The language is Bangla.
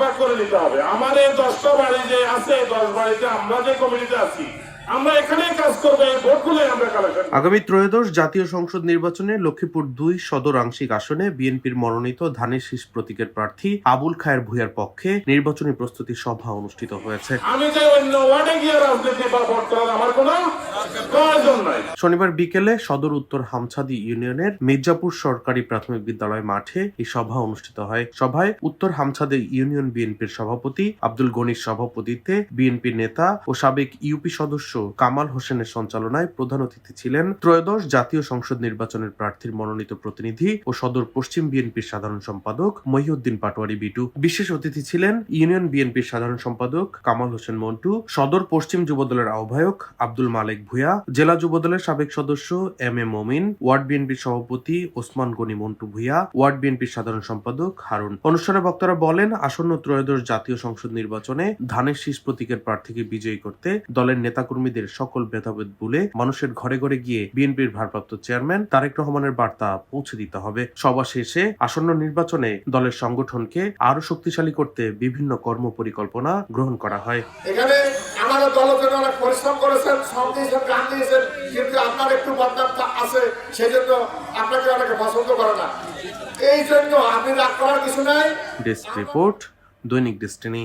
ভাগ করে নিতে হবে। আমার এই দশটা বাড়ি যে আছে দশ বাড়িতে আমরা যে কমিটিতে আছি আগামী ত্রয়োদশ জাতীয় সংসদ নির্বাচনে লক্ষ্মীপুর দুই সদর আংশিক আসনে বিএনপির মনোনীত ধানের শীষ প্রতীকের প্রার্থী আবুল খায়ের ভূঁইয়ার পক্ষে নির্বাচনী প্রস্তুতি সভা অনুষ্ঠিত হয়েছে। আমি যে অন্য ওয়ার্ডে গিয়ে রাজনীতি বা আমার কোনো শনিবার বিকেলে সদর উত্তর হামছাদি ইউনিয়নের মির্জাপুর সরকারি প্রাথমিক বিদ্যালয় মাঠে এই সভা অনুষ্ঠিত হয়। সভায় উত্তর হামছাদি ইউনিয়ন বিএনপির সভাপতি আব্দুল গনির সভাপতিত্বে বিএনপি নেতা ও সাবেক ইউপি সদস্য কামাল হোসেনের সঞ্চালনায় প্রধান অতিথি ছিলেন ত্রয়োদশ জাতীয় সংসদ নির্বাচনের প্রার্থীর মনোনীত প্রতিনিধি ও সদর পশ্চিম বিএনপির সাধারণ সম্পাদক মহিউদ্দিন পাটোয়ারি বিটু। বিশেষ অতিথি ছিলেন ইউনিয়ন বিএনপির সাধারণ সম্পাদক কামাল হোসেন মন্টু, সদর পশ্চিম যুবদলের আহ্বায়ক আব্দুল মালেক ভুয়া জেলা যুবদলের সাবেক সদস্য এম এ মমিন, ওয়ার্ড বিএনপির সভাপতি ওসমান গনি মন্টু ভুইয়া, ওয়ার্ড বিএনপির সাধারণ সম্পাদক হারুন। অনুষ্ঠানে বক্তারা বলেন, আসন্ন ত্রয়োদশ জাতীয় সংসদ নির্বাচনে ধানের শীষ প্রতীকের প্রার্থীকে বিজয়ী করতে দলের নেতাকর্মীদের সকল ভেদাভেদ ভুলে মানুষের ঘরে ঘরে গিয়ে বিএনপির ভারপ্রাপ্ত চেয়ারম্যান তারেক রহমানের বার্তা পৌঁছে দিতে হবে। সভা শেষে আসন্ন নির্বাচনে দলের সংগঠনকে আরও শক্তিশালী করতে বিভিন্ন কর্ম পরিকল্পনা গ্রহণ করা হয়। এখানে আমাদের দলের জন্য অনেক পরিশ্রম করেছেন সব দিয়েছেন গান দিয়েছেন, কিন্তু আপনার একটু বদনাম আছে সেই জন্য আপনাকে অনেকে পছন্দ করে না। এই জন্য আপনি রাগ করার কিছু নাই। রিপোর্ট দৈনিক ডেস্টিনি